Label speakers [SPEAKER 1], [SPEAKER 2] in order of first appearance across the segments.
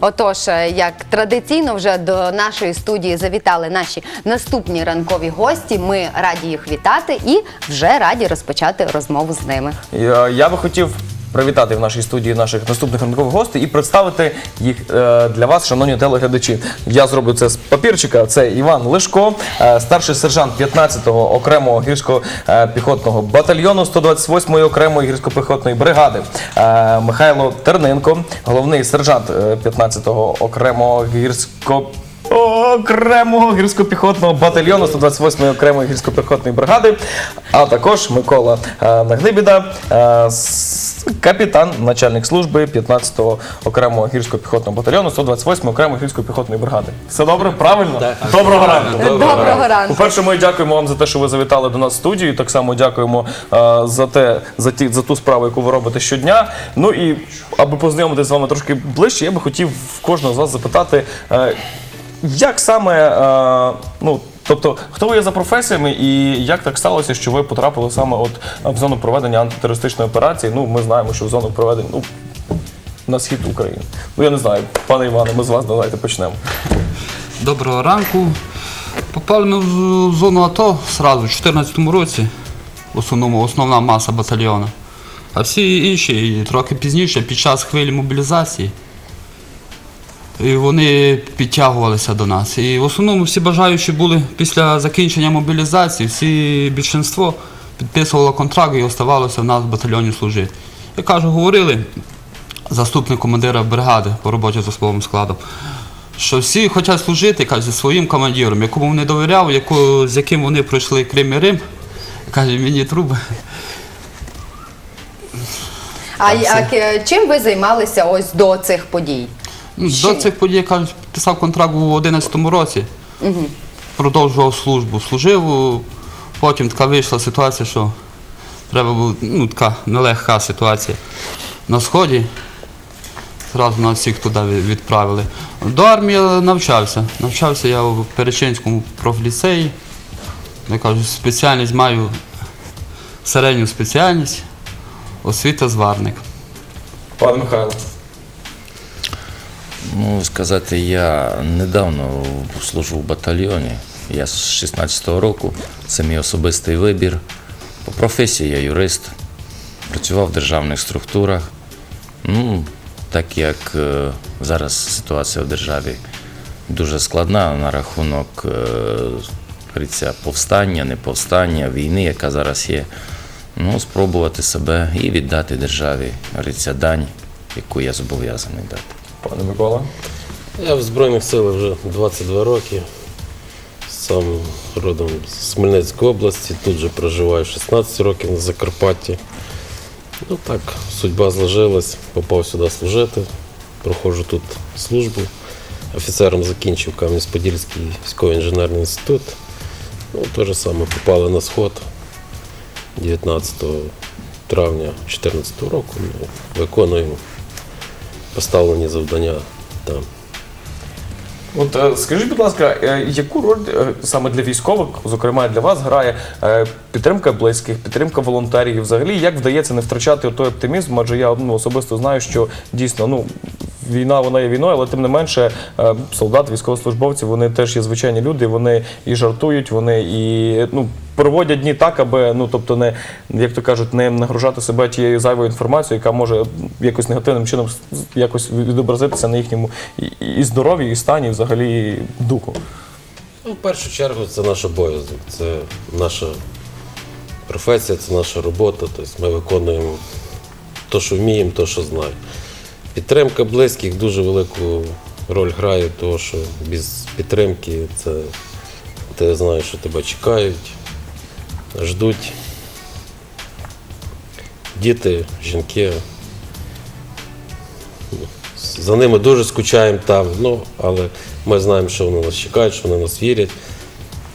[SPEAKER 1] Отож, е, як традиційно, вже до нашої студії завітали наші наступні ранкові гості. Ми раді їх вітати і вже раді розпочати розмову з ними.
[SPEAKER 2] Я, я би хотів привітати в нашій студії наших наступних ранкових гостей і представити їх е, для вас, шановні телеглядачі. Я зроблю це з папірчика. Це Іван Лишко, е, старший сержант 15-го окремого гірсько-піхотного батальйону 128-ї окремої гірсько-піхотної бригади. Е, Михайло Терненко, головний сержант е, 15-го окремого гірсько окремого гірсько-піхотного батальйону 128-ї окремої гірсько-піхотної бригади, а також Микола Наглибіда, с- капітан, начальник служби 15-го окремого гірсько-піхотного батальйону 128-ї окремої гірсько-піхотної бригади. Все добре? Правильно? Доброго ранку.
[SPEAKER 1] Доброго ранку.
[SPEAKER 2] По-перше, ми дякуємо вам за те, що ви завітали до нас в студію. Так само дякуємо е, за те, за ті за ту справу, яку ви робите щодня. Ну і аби познайомитися з вами трошки ближче, я би хотів в кожного з вас запитати, е, як саме, е, ну. Тобто, хто ви є за професіями і як так сталося, що ви потрапили саме от в зону проведення антитерористичної операції? Ну, ми знаємо, що в зону проведення ну, на схід України. Ну я не знаю, пане Іване, ми з вас давайте почнемо.
[SPEAKER 3] Доброго ранку. Попали ми в зону АТО сразу, в 2014 році, в основному основна маса батальйону. А всі інші трохи пізніше, під час хвилі мобілізації. І вони підтягувалися до нас. І в основному всі бажаючі були після закінчення мобілізації, всі більшинство підписувало контракт і оставалося в нас в батальйоні служити. Я кажу, говорили заступник командира бригади по роботі з особовим складом що всі хочуть служити каже, зі своїм командиром, якому вони довіряв, яку, з яким вони пройшли Крим і Рим. Каже, мені труби.
[SPEAKER 1] А е, чим ви займалися ось до цих подій?
[SPEAKER 3] Ну,
[SPEAKER 1] Ще?
[SPEAKER 3] До цих подій кажуть, підписав контракт у 2011 році, продовжував службу. Служив, у- потім така вийшла ситуація, що треба було, ну, така нелегка ситуація на сході. Зразу нас всіх туди від- відправили. До армії я навчався. Навчався я в Перечинському профліцеї. Я кажу, спеціальність маю середню спеціальність, освіта зварник.
[SPEAKER 2] Пане Михайло.
[SPEAKER 4] Ну, сказати, я недавно служу в батальйоні. Я з 16-го року, це мій особистий вибір. По професії я юрист, працював в державних структурах. Ну, так як е, зараз ситуація в державі дуже складна на рахунок е, повстання, не повстання, війни, яка зараз є. Ну, спробувати себе і віддати державі, говориться, дань, яку я зобов'язаний дати.
[SPEAKER 2] Пане Микола.
[SPEAKER 5] Я в Збройних силах вже 22 роки. Сам родом з Хмельницької області, тут же проживаю 16 років на Закарпатті. Ну так, судьба зложилась, попав сюди служити, проходжу тут службу. Офіцером закінчив Кам'янець-Подільський військовий інженерний інститут. Ну, те ж саме попали на сход 19 травня 2014 року. Ну, виконуємо поставлені завдання там.
[SPEAKER 2] От е, скажіть, будь ласка, е, яку роль е, саме для військових, зокрема для вас, грає підтримка близьких, підтримка волонтерів? Взагалі, як вдається не втрачати той оптимізм? Адже я ну, особисто знаю, що дійсно ну. Війна вона є війною, але тим не менше е, солдати, військовослужбовці, вони теж є звичайні люди. Вони і жартують, вони і ну проводять дні так, аби ну тобто не як то кажуть, не нагружати себе тією зайвою інформацією, яка може якось негативним чином якось відобразитися на їхньому і, і здоров'ї, і стані, і взагалі духу.
[SPEAKER 5] Ну, в першу чергу це наш обов'язок, це наша професія, це наша робота. Тобто ми виконуємо те, що вміємо, те, що знаємо. Підтримка близьких дуже велику роль грає, тому що без підтримки це ти знаєш, що тебе чекають, ждуть. Діти, жінки. За ними дуже скучаємо там, ну, але ми знаємо, що вони нас чекають, що вони нас вірять.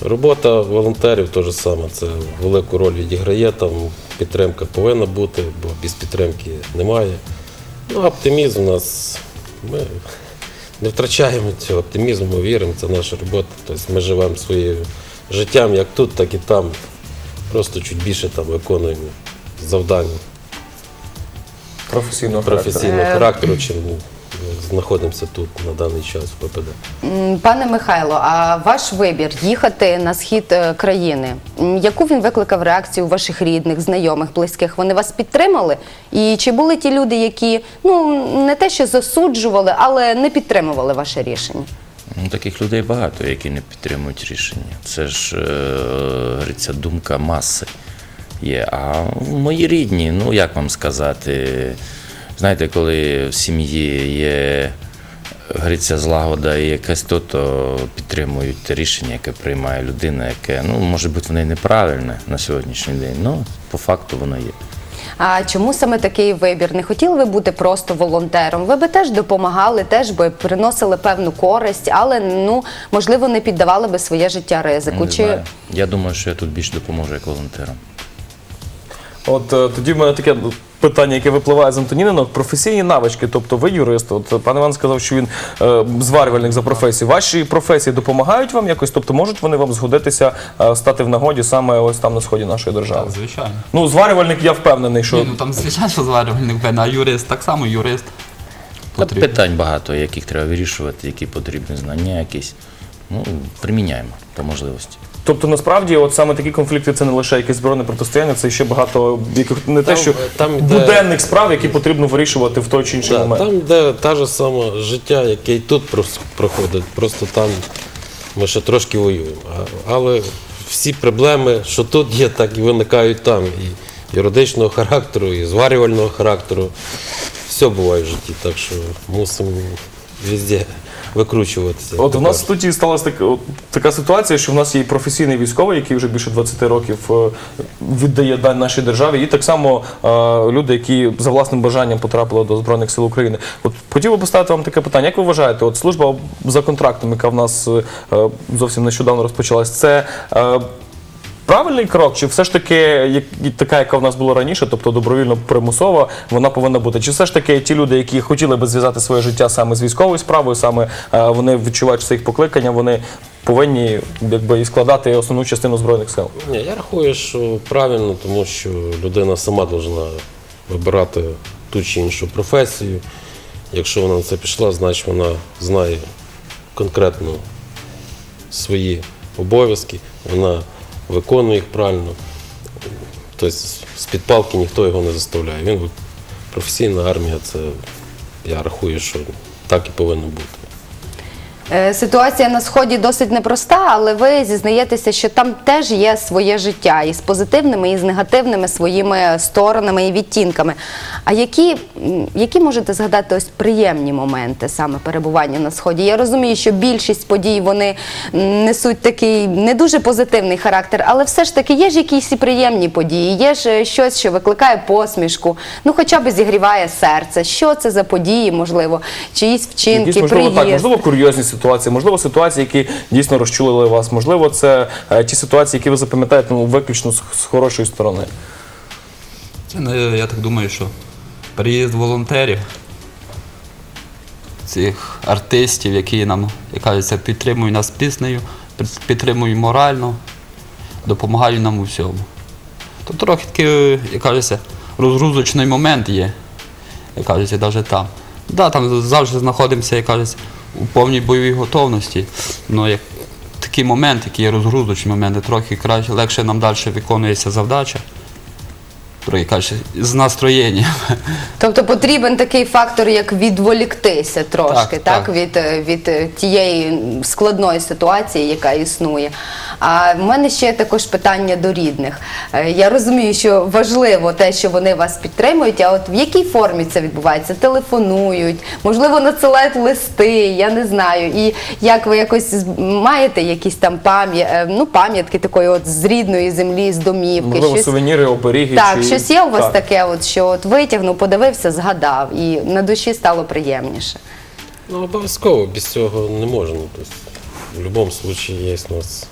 [SPEAKER 5] Робота волонтерів теж саме, це велику роль відіграє, там підтримка повинна бути, бо без підтримки немає. Ну, оптимізм у нас, ми не втрачаємо цього оптимізму, ми віримо, це наша робота. Тобто ми живемо своїм життям як тут, так і там. Просто чуть більше там виконуємо завдання
[SPEAKER 2] Професійного характеру.
[SPEAKER 5] професійного
[SPEAKER 1] Е,
[SPEAKER 5] характеру, чим знаходимося тут на даний час в ППД.
[SPEAKER 1] Пане Михайло, а ваш вибір їхати на схід е, країни, яку він викликав реакцію ваших рідних, знайомих, близьких? Вони вас підтримали? І чи були ті люди, які ну не те, що засуджували, але не підтримували ваше рішення?
[SPEAKER 4] Ну, таких людей багато, які не підтримують рішення. Це ж, е, говориться, думка маси є. А мої рідні, ну як вам сказати, знаєте, коли в сім'ї є. Говориться, злагода і якась то, то підтримують те рішення, яке приймає людина, яке, ну, може бути, воно і неправильне на сьогоднішній день, але по факту воно є.
[SPEAKER 1] А чому саме такий вибір? Не хотіли ви бути просто волонтером? Ви би теж допомагали, теж би приносили певну користь, але ну можливо не піддавали би своє життя ризику.
[SPEAKER 4] Не знаю. Я думаю, що я тут більше допоможу як волонтерам.
[SPEAKER 2] От е, тоді в мене таке питання, яке випливає з Антонінинок. Професійні навички, тобто ви юрист. От пан Іван сказав, що він е, зварювальник за професією. Ваші професії допомагають вам якось? Тобто можуть вони вам згодитися е, стати в нагоді саме ось там на сході нашої держави?
[SPEAKER 3] Так, звичайно.
[SPEAKER 2] Ну, зварювальник, я впевнений, що
[SPEAKER 3] Ні, ну там звичайно що зварювальник певний, а юрист так само юрист.
[SPEAKER 4] Та питань багато, яких треба вирішувати, які потрібні знання якісь. Ну, приміняємо по можливості.
[SPEAKER 2] Тобто насправді, от саме такі конфлікти це не лише якесь збройне протистояння, це ще багато яких не те, що
[SPEAKER 5] там йде-
[SPEAKER 2] буденних справ, які потрібно вирішувати в той чи інший
[SPEAKER 5] Да,
[SPEAKER 2] момент.
[SPEAKER 5] там, де та ж саме життя, яке і тут прос- проходить, просто там ми ще трошки воюємо. А- Але всі проблеми, що тут є, так і виникають там. І юридичного характеру, і зварювального характеру. Все буває в житті, так що мусимо везде викручуватися.
[SPEAKER 2] От
[SPEAKER 5] у
[SPEAKER 2] нас в студії сталася так, от така ситуація, що в нас є професійний військовий, який вже більше 20 років е, віддає дань нашій державі, і так само е, люди, які за власним бажанням потрапили до Збройних сил України. От хотів би поставити вам таке питання. Як ви вважаєте, от служба за контрактом, яка в нас е, е, зовсім нещодавно розпочалась, це е, Правильний крок, чи все ж таки як, така, яка в нас була раніше, тобто добровільно примусова, вона повинна бути? Чи все ж таки ті люди, які хотіли би зв'язати своє життя саме з військовою справою, саме е, вони відчувають що це їх покликання, вони повинні якби і складати основну частину збройних сил?
[SPEAKER 5] Ні, я рахую, що правильно, тому що людина сама повинна вибирати ту чи іншу професію. Якщо вона на це пішла, значить вона знає конкретно свої обов'язки, вона виконує їх правильно. Тобто з-під палки ніхто його не заставляє. Він професійна армія, це я рахую, що так і повинно бути.
[SPEAKER 1] Е, Ситуація на сході досить непроста, але ви зізнаєтеся, що там теж є своє життя і з позитивними, і з негативними своїми сторонами і відтінками. А які, які можете згадати ось приємні моменти саме перебування на сході? Я розумію, що більшість подій вони несуть такий не дуже позитивний характер, але все ж таки є ж якісь і приємні події, є ж е, щось, що викликає посмішку, ну хоча б зігріває серце. Що це за події, можливо, чиїсь вчинки,
[SPEAKER 2] Якісь, можливо, так,
[SPEAKER 1] приїзд?
[SPEAKER 2] можливо, курйозні ситуації, можливо, ситуації, які дійсно розчулили вас, можливо, це е, ті ситуації, які ви запам'ятаєте ну, виключно з, хорошої сторони.
[SPEAKER 3] Це я так думаю, що приїзд волонтерів, цих артистів, які нам, як кажеться, підтримують нас піснею, підтримують морально, допомагають нам у всьому. То трохи такий, як кажеться, розгрузочний момент є, як кажеться, навіть там. Да, там завжди знаходимося, як кажеться, у повній бойовій готовності. Ну, як такі моменти, які є розгрузочні моменти, трохи краще, легше нам далі виконується завдача. Каже, з настроєнням.
[SPEAKER 1] Тобто потрібен такий фактор, як відволіктися трошки, так,
[SPEAKER 3] Так, так.
[SPEAKER 1] від, е, від е, тієї складної ситуації, яка існує. А в мене ще також питання до рідних. Е, Я розумію, що важливо те, що вони вас підтримують, а от в якій формі це відбувається? Телефонують, можливо, надсилають листи, я не знаю. І як ви якось маєте якісь там пам'я... ну, пам'ятки такої от з рідної землі, з домівки?
[SPEAKER 2] Можливо,
[SPEAKER 1] щось-
[SPEAKER 2] сувеніри, оберіги.
[SPEAKER 1] так,
[SPEAKER 2] чи...
[SPEAKER 1] щось є у вас
[SPEAKER 2] Так.
[SPEAKER 1] таке, от, що от витягнув, подивився, згадав, і на душі стало приємніше.
[SPEAKER 5] Ну, обов'язково без цього не можна. Тобто, в будь-якому випадку є у нас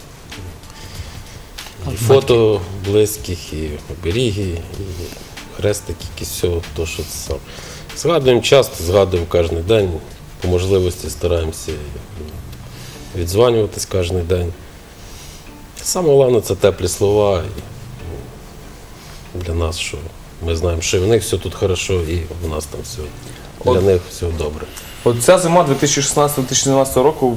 [SPEAKER 5] і фото близьких, і оберіги, і хрестики, і все, то, що це сам. Згадуємо часто, згадуємо кожен день. По можливості стараємося відзванюватись кожен день. Саме головне це теплі слова для нас, що Ми знаємо, що в них все тут хорошо, і у нас там все. Для них все добре.
[SPEAKER 2] От ця зима 2016-2017 року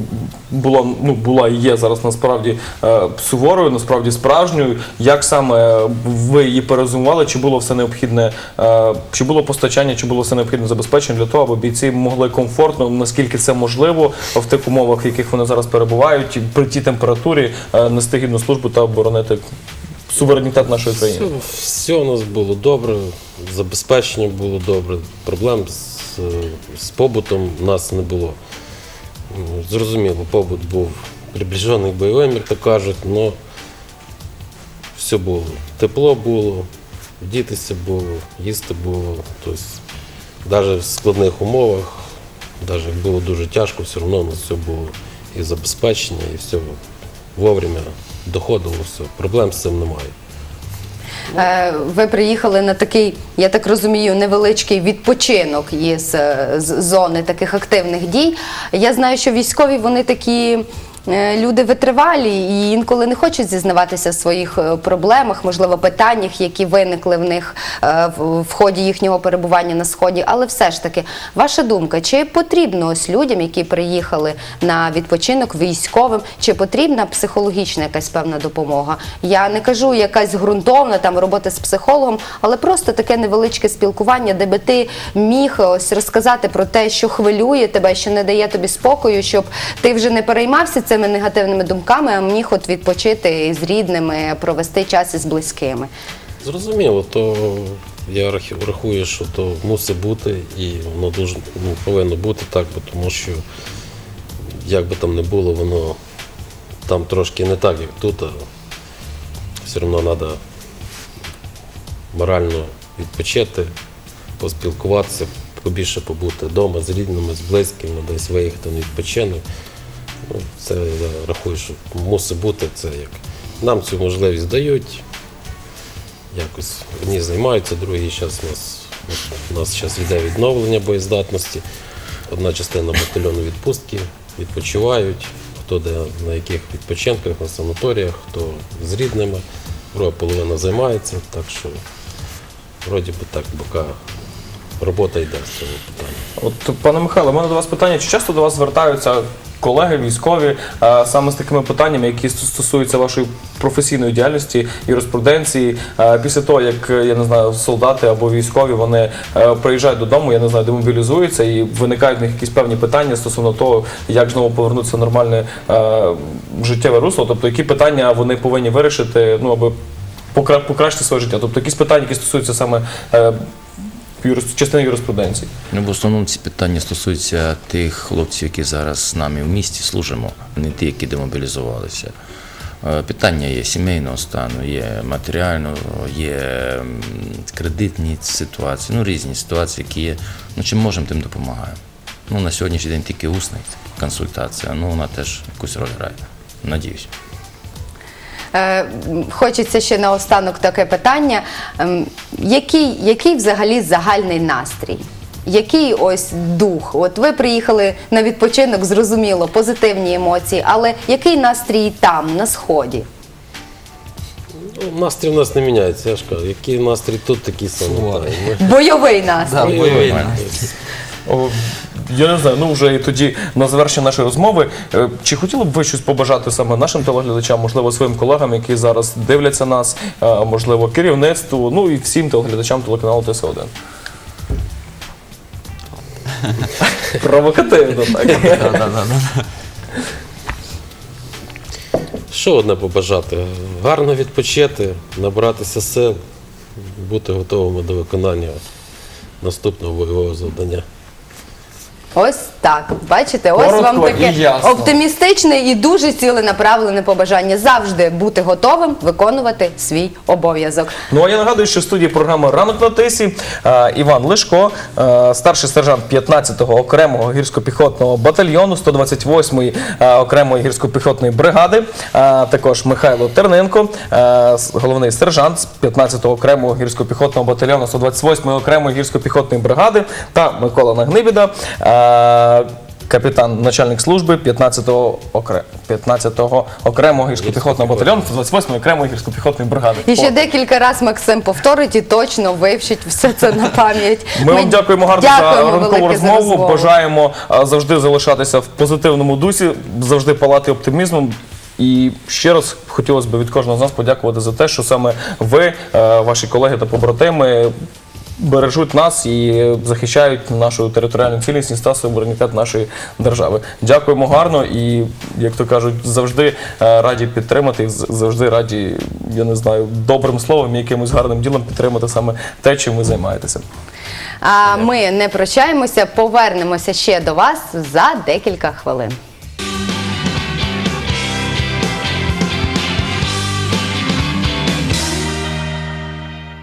[SPEAKER 2] була, ну, була і є зараз насправді е, суворою, насправді справжньою. Як саме ви її перезимували? Чи було все необхідне, е, чи було постачання, чи було все необхідне забезпечення для того, аби бійці могли комфортно, наскільки це можливо, в тих умовах, в яких вони зараз перебувають, при тій температурі е, нести гідну службу та оборонити суверенітет нашої країни?
[SPEAKER 5] Все, все у нас було добре, забезпечення було добре, проблем з, з побутом у нас не було. Ну, Зрозуміло, побут був приближений бойовим, як то кажуть, але все було. Тепло було, дітися було, їсти було. Тобто, навіть в складних умовах, навіть як було дуже тяжко, все одно у нас все було і забезпечення, і все вовремя доходило, все. Проблем з цим немає.
[SPEAKER 1] Е, Ви приїхали на такий, я так розумію, невеличкий відпочинок із е, зони таких активних дій. Я знаю, що військові вони такі. Е, Люди витривалі і інколи не хочуть зізнаватися в своїх е, проблемах, можливо, питаннях, які виникли в них е, в ході їхнього перебування на сході. Але все ж таки, ваша думка, чи потрібно ось людям, які приїхали на відпочинок військовим, чи потрібна психологічна якась певна допомога? Я не кажу якась ґрунтовна там робота з психологом, але просто таке невеличке спілкування, де би ти міг ось розказати про те, що хвилює тебе, що не дає тобі спокою, щоб ти вже не переймався цими негативними думками, а міг от відпочити з рідними, провести час із близькими.
[SPEAKER 5] Зрозуміло, то я раху- рахую, що то мусить бути і воно дуже ну, повинно бути так, бо тому що як би там не було, воно там трошки не так, як тут, а все одно треба морально відпочити, поспілкуватися, побільше побути вдома з рідними, з близькими, десь виїхати на відпочинок. Ну, це я рахую, що мусить бути це як. Нам цю можливість дають, якось одні займаються, другі зараз у нас, у нас зараз йде відновлення боєздатності. Одна частина батальйону відпустки, відпочивають, хто де на яких відпочинках, на санаторіях, хто з рідними, друга половина займається, так що вроді би так, поки робота йде з цього питання.
[SPEAKER 2] От, пане Михайло, у мене до вас питання: чи часто до вас звертаються колеги військові е, саме з такими питаннями, які стосуються вашої професійної діяльності, юриспруденції, е, після того, як е, я не знаю, солдати або військові вони е, приїжджають додому, я не знаю, демобілізуються, і виникають в них якісь певні питання стосовно того, як знову повернутися в нормальне е, життєве русло, тобто які питання вони повинні вирішити, ну аби покра- покращити своє життя. Тобто якісь питання, які стосуються саме частини юриспруденції.
[SPEAKER 4] Ну, в основному ці питання стосуються тих хлопців, які зараз з нами в місті служимо, не ті, які демобілізувалися. Е, Питання є сімейного стану, є матеріального, є кредитні ситуації, ну різні ситуації, які є. Ну, чим можемо, тим допомагаємо. Ну, на сьогоднішній день тільки усна консультація, ну вона теж якусь роль грає. Надіюсь.
[SPEAKER 1] Е, Хочеться ще наостанок таке питання. Ем, Який, який взагалі загальний настрій? Який ось дух? От ви приїхали на відпочинок, зрозуміло, позитивні емоції, але який настрій там, на сході?
[SPEAKER 5] Ну, настрій у нас не міняється, я ж кажу, який настрій тут, такий самий.
[SPEAKER 1] Бойовий настрій.
[SPEAKER 3] Да, бойовий настрій.
[SPEAKER 2] О, Я не знаю, ну вже і тоді на завершення нашої розмови. е, Чи хотіли б ви щось побажати саме нашим телеглядачам, можливо, своїм колегам, які зараз дивляться нас, е, можливо, керівництву, ну і всім телеглядачам телеканалу ТС1? Провокативно, так.
[SPEAKER 5] Що одне побажати? Гарно відпочити, набратися сил, бути готовими до виконання наступного бойового завдання.
[SPEAKER 1] Ось так. Бачите, ось
[SPEAKER 2] Коротко
[SPEAKER 1] вам таке
[SPEAKER 2] і ясно.
[SPEAKER 1] оптимістичне і дуже ціленаправлене побажання. Завжди бути готовим виконувати свій обов'язок.
[SPEAKER 2] Ну а я нагадую, що в студії програми Ранок на тисі е, Іван Лишко, е, старший сержант 15-го окремого гірсько-піхотного батальйону 128-ї е, окремої гірсько-піхотної бригади. е, Також Михайло Терненко, е, головний сержант з 15-го окремого гірсько-піхотного батальйону 128-ї окремої гірсько-піхотної бригади та Микола Нагнибіда. е, капітан, начальник служби 15-го окре... 15-го окремого гірсько-піхотного батальйону 28-ї окремої гірсько-піхотної бригади.
[SPEAKER 1] І ще декілька разів Максим повторить і точно вивчить все це на пам'ять.
[SPEAKER 2] Ми, вам дякуємо гарно
[SPEAKER 1] дякуємо
[SPEAKER 2] за ранкову
[SPEAKER 1] за
[SPEAKER 2] розмову. Бажаємо завжди залишатися в позитивному дусі, завжди палати оптимізмом. І ще раз хотілося б від кожного з нас подякувати за те, що саме ви, е, ваші колеги та побратими, бережуть нас і захищають нашу територіальну цілісність та суверенітет нашої держави. Дякуємо гарно і, як то кажуть, завжди е, раді підтримати, завжди раді, я не знаю, добрим словом, і якимось гарним ділом підтримати саме те, чим ви займаєтеся.
[SPEAKER 1] А ми не прощаємося, повернемося ще до вас за декілька хвилин.